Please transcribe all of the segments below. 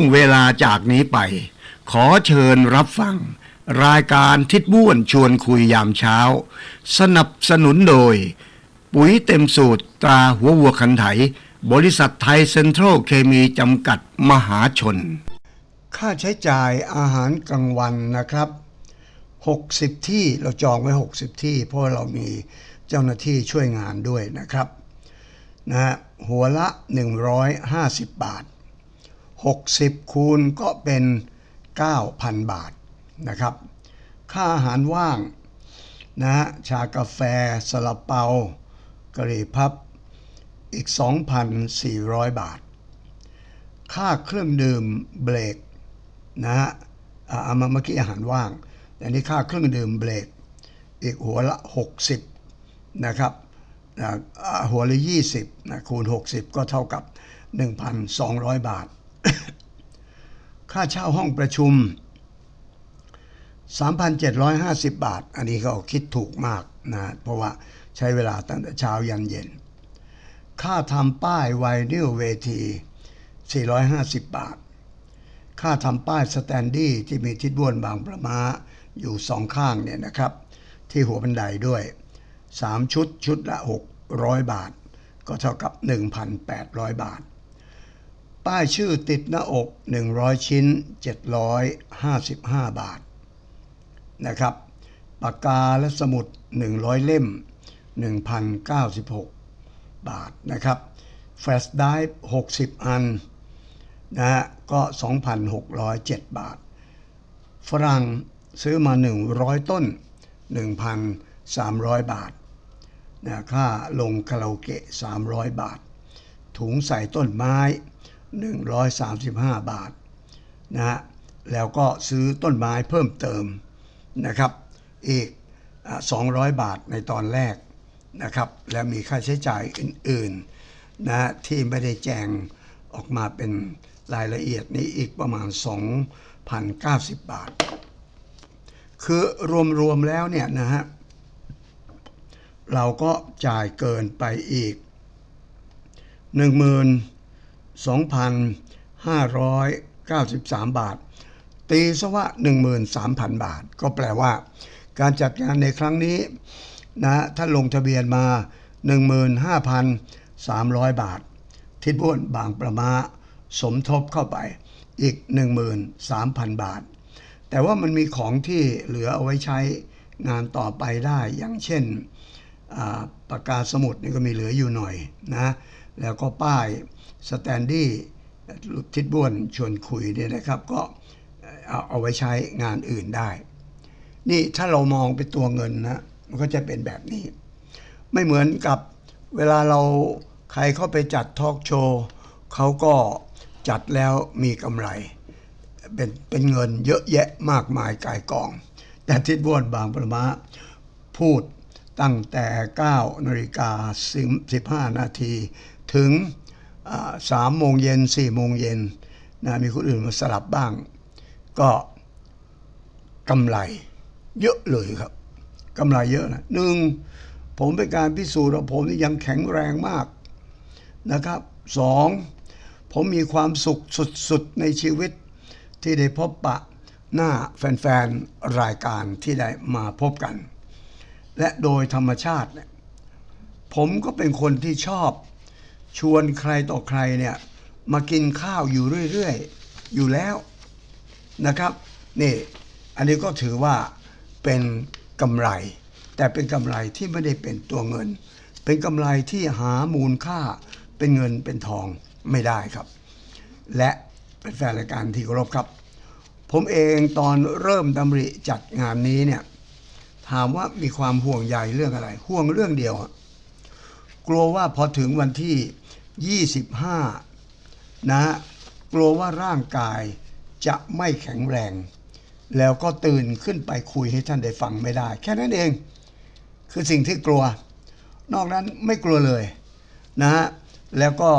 งเวลาจากนี้ไป ขอเชิญรับฟัง รายการทิศบ้วนชวนคุยยามเช้า สนับสนุนโดย ปุ๋ยเต็มสูตรตราหัววัวคันไถ บริษัทไทยเซ็นทรัลเคมีจำกัดมหาชน ค่าใช้จ่ายอาหารกลางวันนะครับ 60 ที่เราจองไว้ 60 ที่ เพราะเรามีเจ้าหน้าที่ช่วยงานด้วยนะครับนะฮะหัวละ 150 บาท 60 คูณก็เป็น 9,000 บาทนะครับ ค่าอาหารว่างนะชากาแฟสลับเปากะหรี่พับอีก 2,400 บาท ค่าเครื่องดื่มเบรกนะฮะเอามาเมื่อกี้อาหารว่าง แต่นี่ค่าเครื่องดื่มเบรกอีกหัวละ 60 นะครับหัวละ 20นะคูณ 60 ก็เท่ากับ 1,200 บาท ค่าเช่าห้องประชุม 3,750 บาท อันนี้ก็คิดถูกมากนะ เพราะว่าใช้เวลาตั้งแต่เช้ายันเย็น ค่าทำป้ายไวนิลเวที 450 บาท ค่าทำป้ายสแตนดี้ที่มีทิศบ้วนบางประมาอยู่สองข้างเนี่ยนะครับ ที่หัวบันไดด้วย 3 ชุดชุดละ 600 บาท ก็เท่ากับ 1,800 บาท ป้ายชื่อติดหน้าอก 100 ชิ้น 755 บาทนะครับปากกาและสมุด 100 เล่ม 1,096 บาทนะครับแฟลชไดร์60 อันนะฮะก็ 2,607 บาท ฝรั่งซื้อมา 100 ต้น 1,300 บาทนะค่าลงคาราโอเกะ 300 บาท ถุงใส่ต้นไม้ 135 บาทนะฮะแล้วก็ซื้อต้นไม้เพิ่มเติมนะครับ อีกอะ200 บาทในตอนแรกนะครับ และมีค่าใช้จ่ายอื่นๆนะที่ไม่ได้แจ้งออกมาเป็นรายละเอียดนี้อีกประมาณ 2,090 บาท คือรวมๆแล้วเนี่ยนะฮะเราก็จ่ายเกินไปอีก 2,593 บาท ตีซะว่า 13,000 บาท ก็แปลว่า การจัดงานในครั้งนี้นะถ้าลงทะเบียนมา 15,300 บาท ทิศบ้วนบางประมาสมทบเข้าไปอีก 13,000 บาท แต่ว่ามันมีของที่เหลือเอาไว้ใช้งานต่อไปได้อย่างเช่นปากกาสมุดนี่ก็มีเหลืออยู่หน่อยนะ แล้วก็ป้าย สแตนดี้ทิศบ้วนชวนคุยเนี่ยนะครับ ก็เอาเอาไว้ใช้งานอื่นได้ นี่ถ้าเรามองเป็นตัวเงินนะมันก็จะเป็นแบบนี้ ไม่เหมือนกับเวลาเราใครเข้าไปจัดทอล์กโชว์เขาก็จัดแล้วมีกำไร เป็นเป็นเงินเยอะแยะมากมายกายกอง แต่ทิศบ้วนบางประมาพูดตั้งแต่ 9นาฬิกา15 นาที ถึง 3โมงเย็น4โมงเย็นนะมีคนอื่นมาสลับบ้าง ก็กำไรเยอะเลยครับกำไรเยอะนะหนึ่งผมเป็นการพิสูจน์ว่าผมนี่ยังแข็งแรงมากนะครับสองผมมีความสุขสุดๆในชีวิตที่ได้พบปะหน้าแฟนๆ รายการที่ได้มาพบกัน และโดยธรรมชาติเนี่ยผมก็เป็นคนที่ชอบ ชวนใครต่อใครเนี่ยมากินข้าวอยู่เรื่อยๆ อยู่แล้วนะครับนี่อันนี้ก็ถือว่าเป็นกำไร แต่เป็นกำไรที่ไม่ได้เป็นตัวเงิน เป็นกำไรที่หามูลค่าเป็นเงินเป็นทองไม่ได้ครับ และเป็นแฟนรายการที่เคารพครับ ผมเองตอนเริ่มดำริจัดงานนี้เนี่ยถามว่ามีความห่วงใยเรื่องอะไร ห่วงเรื่องเดียว กลัวว่าพอถึงวันที่ 25นะฮะกลัวว่าร่างกายจะไม่แข็งแรง แล้วก็ตื่นขึ้นไปคุยให้ท่านได้ฟังไม่ได้ แค่นั้นเอง คือสิ่งที่กลัว นอกนั้นไม่กลัวเลยนะฮะแล้วก็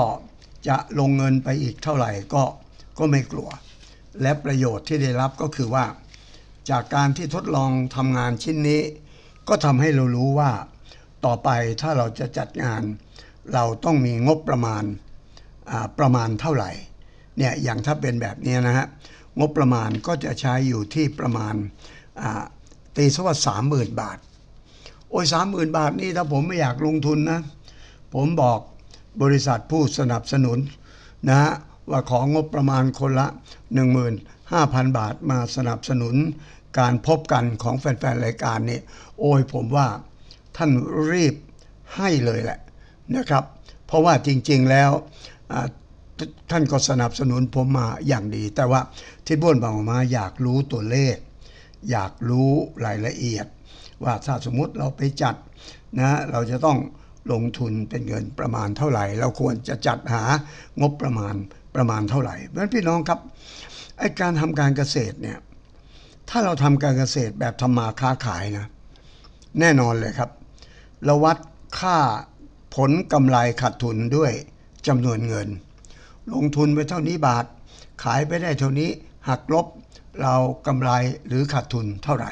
จะลงเงินไปอีกเท่าไหร่ก็ก็ไม่กลัว และประโยชน์ที่ได้รับก็คือว่า จากการที่ทดลองทำงานชิ้นนี้ ก็ทำให้เรารู้ว่า ต่อไปถ้าเราจะจัดงาน เราต้องมีงบประมาณประมาณเท่าไหร่เนี่ยอย่างถ้าเป็นแบบนี้นะฮะงบประมาณก็จะใช้อยู่ที่ประมาณตีซะว่าสามหมื่นบาท โอ้ยสามหมื่นบาทนี่ถ้าผมไม่อยากลงทุนนะผมบอกบริษัทผู้สนับสนุนนะฮะว่าของงบประมาณคนละ 15,000 บาทมาสนับสนุนการพบกันของแฟนๆรายการนี่โอ้ยผมว่า ท่านรีบให้เลยแหละนะครับ เพราะว่าจริงๆแล้วท่านก็สนับสนุนผมมาอย่างดี แต่ว่าที่บ้วนบางอกมาอยากรู้ตัวเลข อยากรู้รายละเอียด ว่าถ้าสมมุติเราไปจัดนะเราจะต้องลงทุนเป็นเงินประมาณเท่าไหร่ เราควรจะจัดหางบประมาณประมาณเท่าไหร่เพราะฉะนั้นพี่น้องครับไอการทำการเกษตรเนี่ยถ้าเราทำการเกษตรแบบทำมาค้าขายนะแน่นอนเลยครับ เราวัดค่าผลกำไรขาดทุนด้วยจำนวนเงิน ลงทุนไปเท่านี้บาท ขายไปได้เท่านี้หักลบเรากำไรหรือขาดทุนเท่าไหร่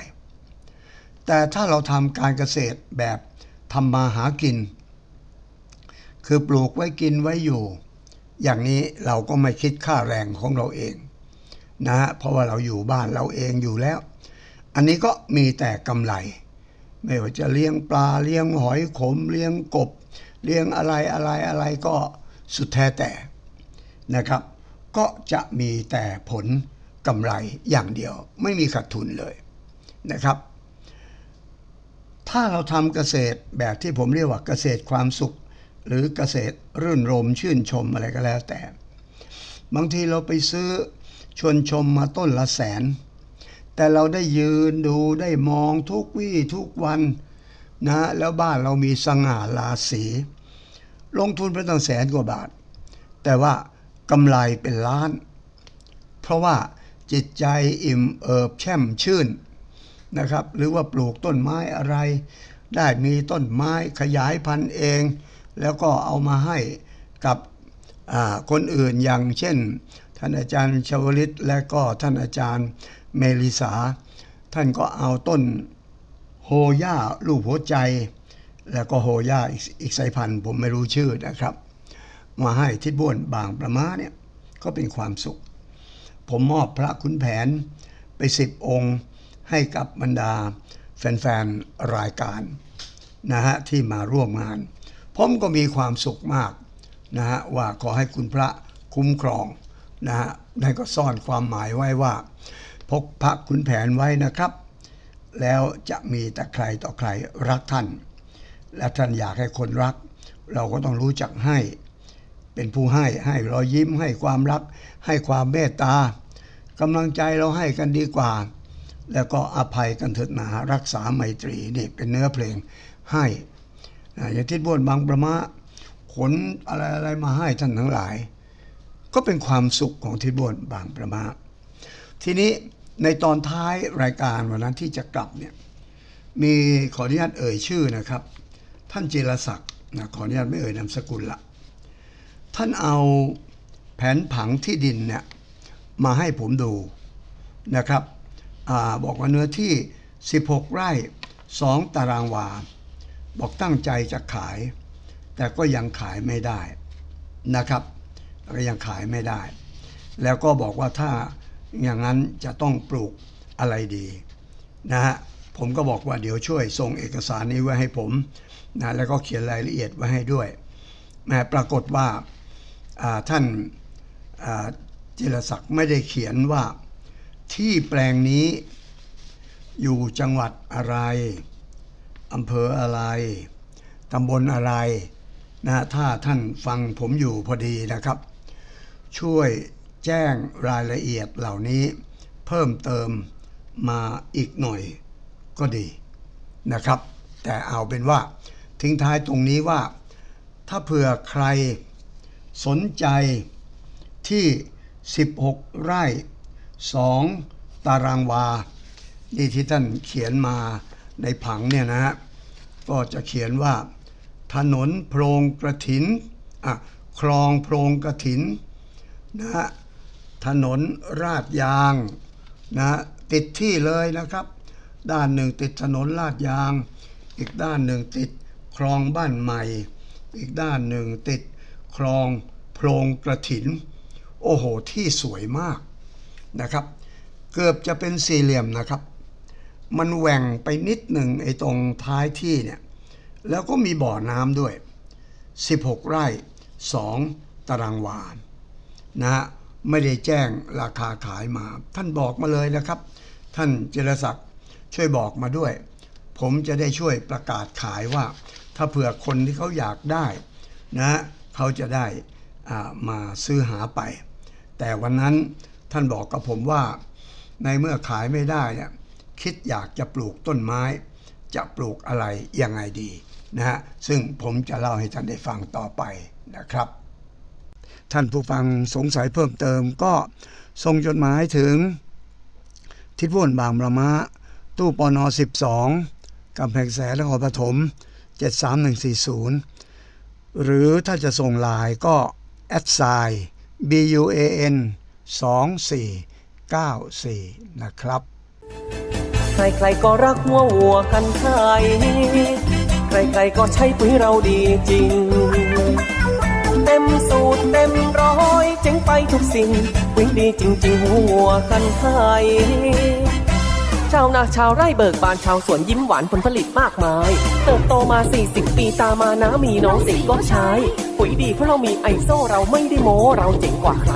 แต่ถ้าเราทำการเกษตรแบบทำมาหากิน คือปลูกไว้กินไว้อยู่ อย่างนี้เราก็ไม่คิดค่าแรงของเราเองนะฮะเพราะว่าเราอยู่บ้านเราเองอยู่แล้ว อันนี้ก็มีแต่กำไร ไม่ว่าจะเลี้ยงปลาเลี้ยงหอยขม เลี้ยงกบ เลี้ยงอะไรอะไรอะไรก็สุดแท้แต่นะครับ ก็จะมีแต่ผลกำไรอย่างเดียว ไม่มีขาดทุนเลยนะครับ ถ้าเราทำเกษตรแบบที่ผมเรียกว่าเกษตรความสุข หรือเกษตรรื่นรมชื่นชมอะไรก็แล้วแต่ บางทีเราไปซื้อชวนชมมาต้นละแสน แต่เราได้ยืนดูได้มองทุกวี่ทุกวันนะแล้วบ้านเรามีสง่าราศีลงทุนไปตั้งแสนกว่าบาท แต่ว่ากำไรเป็นล้าน เพราะว่าจิตใจอิ่มเอิบแช่มชื่นนะครับ หรือว่าปลูกต้นไม้อะไร ได้มีต้นไม้ขยายพันธุ์เอง แล้วก็เอามาให้กับคนอื่นอย่างเช่น ท่านอาจารย์ชวลิตและก็ท่านอาจารย์ เมลิสา ท่านก็เอาต้นโฮย่าลูกหัวใจ แล้วก็โฮย่าอีกสายพันธุ์ผมไม่รู้ชื่อนะครับ มาให้ทิดบ้วนบางประมาเนี่ยก็เป็นความสุข ผมมอบพระขุนแผนไปสิบองค์ให้กับบรรดาแฟนๆ รายการนะฮะที่มาร่วมงาน ผมก็มีความสุขมากนะฮะว่าขอให้คุณพระคุ้มครองนะฮะนั่นก็ซ่อนความหมายไว้ว่า พกพระขุนแผนไว้นะครับ แล้วจะมีแต่ใครต่อใครรักท่าน และท่านอยากให้คนรัก เราก็ต้องรู้จักให้ เป็นผู้ให้ให้รอยยิ้มให้ความรัก ให้ความเมตตากำลังใจเราให้กันดีกว่า แล้วก็อภัยกันเถิดหนารักษาไมตรีนี่เป็นเนื้อเพลงให้อย่างที่บ้วนบางประมาขนอะไรอะไรมาให้ท่านทั้งหลาย ก็เป็นความสุขของที่บ้วนบางประมาทีนี้ ในตอนท้ายรายการวันนั้นที่จะกลับเนี่ยมีขออนุญาตเอ่ยชื่อนะครับ ท่านจิรศักดิ์นะขออนุญาตไม่เอ่ยนามสกุลละท่านเอาแผนผังที่ดินเนี่ยมาให้ผมดูนะครับอบอกว่าเนื้อที่ 16 ไร่ 2 ตารางวา บอกตั้งใจจะขาย แต่ก็ยังขายไม่ได้นะครับก็ยังขายไม่ได้ แล้วก็บอกว่าถ้า อย่างนั้นจะต้องปลูกอะไรดีนะฮะผมก็บอกว่าเดี๋ยวช่วยส่งเอกสารนี้ไว้ให้ผมนะแล้วก็เขียนรายละเอียดไว้ให้ด้วยแม้ปรากฏว่าาท่านาจิรศักดิ์ไม่ได้เขียนว่าที่แปลงนี้อยู่จังหวัดอะไรอำเภออะไรตำบลอะไรนะถ้าท่านฟังผมอยู่พอดีนะครับ ช่วย แจ้งรายละเอียดเหล่านี้ เพิ่มเติมมาอีกหน่อยก็ดีนะครับ แต่เอาเป็นว่า ทิ้งท้ายตรงนี้ว่า ถ้าเผื่อใครสนใจที่ 16 ไร่ 2 ตารางวา นี่ที่ท่านเขียนมาในผังเนี่ยนะฮะ ก็จะเขียนว่า ถนนโพรงกระถิน อะ คลองโพรงกระถินนะฮะ ถนนราดยางนะติดที่เลยนะครับ ด้านหนึ่งติดถนนลาดยาง อีกด้านหนึ่งติดคลองบ้านใหม่ อีกด้านหนึ่งติดคลองโพรงกระถิน โอ้โหที่สวยมากนะครับ เกือบจะเป็นสี่เหลี่ยมนะครับ มันแหว่งไปนิดหนึ่งไอ้ตรงท้ายที่เนี่ยแล้วก็มีบ่อน้ำด้วย 16 ไร่ 2 ตารางวานะฮะ ไม่ได้แจ้งราคาขายมา ท่านบอกมาเลยนะครับ ท่านเจรศักดิ์ช่วยบอกมาด้วย ผมจะได้ช่วยประกาศขายว่า ถ้าเผื่อคนที่เขาอยากได้นะเขาจะได้มาซื้อหาไป แต่วันนั้นท่านบอกกับผมว่า ในเมื่อขายไม่ได้เนี่ยคิดอยากจะปลูกต้นไม้ จะปลูกอะไรยังไงดีนะฮะซึ่งผมจะเล่าให้ท่านได้ฟังต่อไปนะครับ ท่านผู้ฟังสงสัยเพิ่มเติมก็ส่งจดหมายถึง ทิศวนบางประมะ ตู้ปน12กำแพงแสนนครปฐม73140 หรือถ้าจะส่งลน์ก็แอดไซน์ BUAN 2494 นะครับ ใครๆก็รักหัววัวกันไทยใครๆก็ใช้ปุ๋ยเราดีจริง เจ๋งไปทุกสิ่งปุ๋ยดีจริง ๆหัววัวกันไทยชาวนาชาวไร่เบิกบานชาวสวนยิ้มหวานผลผลิตมากมาย เติบโตมา 40 ปีตามานะมีน้องสิก็ใช้ ปุ๋ยดีเพราะเรามีไอโซเราไม่ได้โม้เราเจ๋งกว่าใคร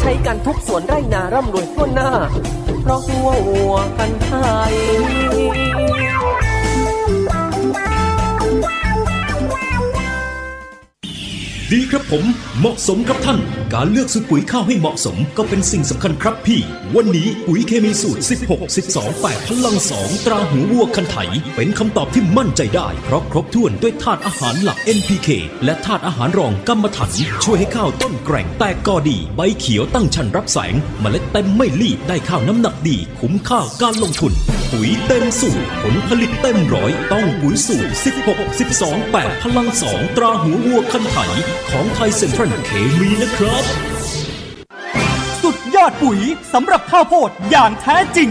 ใช้กันทุกสวนไร่นาร่ำรวยทั่วหน้า เพราะหัววัวกันไทยดีครับผมเหมาะสมครับท่านการเลือกซื้อปุ๋ยข้าวให้เหมาะสมก็เป็นสิ่งสำคัญครับพี่ วันนี้ปุ๋ยเคมีสูตร 16 12 8พลัง 2 ตราหูวัวคันไถ เป็นคำตอบที่มั่นใจได้ เพราะครบถ้วนด้วยธาตุอาหารหลัก NPK และธาตุอาหารรองกัมมันถัน ช่วยให้ข้าวต้นแกร่งแตกกอดี ใบเขียวตั้งชันรับแสงเมล็ดเต็มไม่รีบได้ข้าวน้ำหนักดี คุ้มค่าการลงทุน ปุ๋ยเต็มสูตรผลผลิตเต็มร้อยต้องปุ๋ยสูตร 16 12 8พลัง 2 ตราหูวัวคันไถ ของไทยเซ็นทรัลเคมีนะครับสุดยอดปุ๋ยสำหรับข้าวโพดอย่างแท้จริง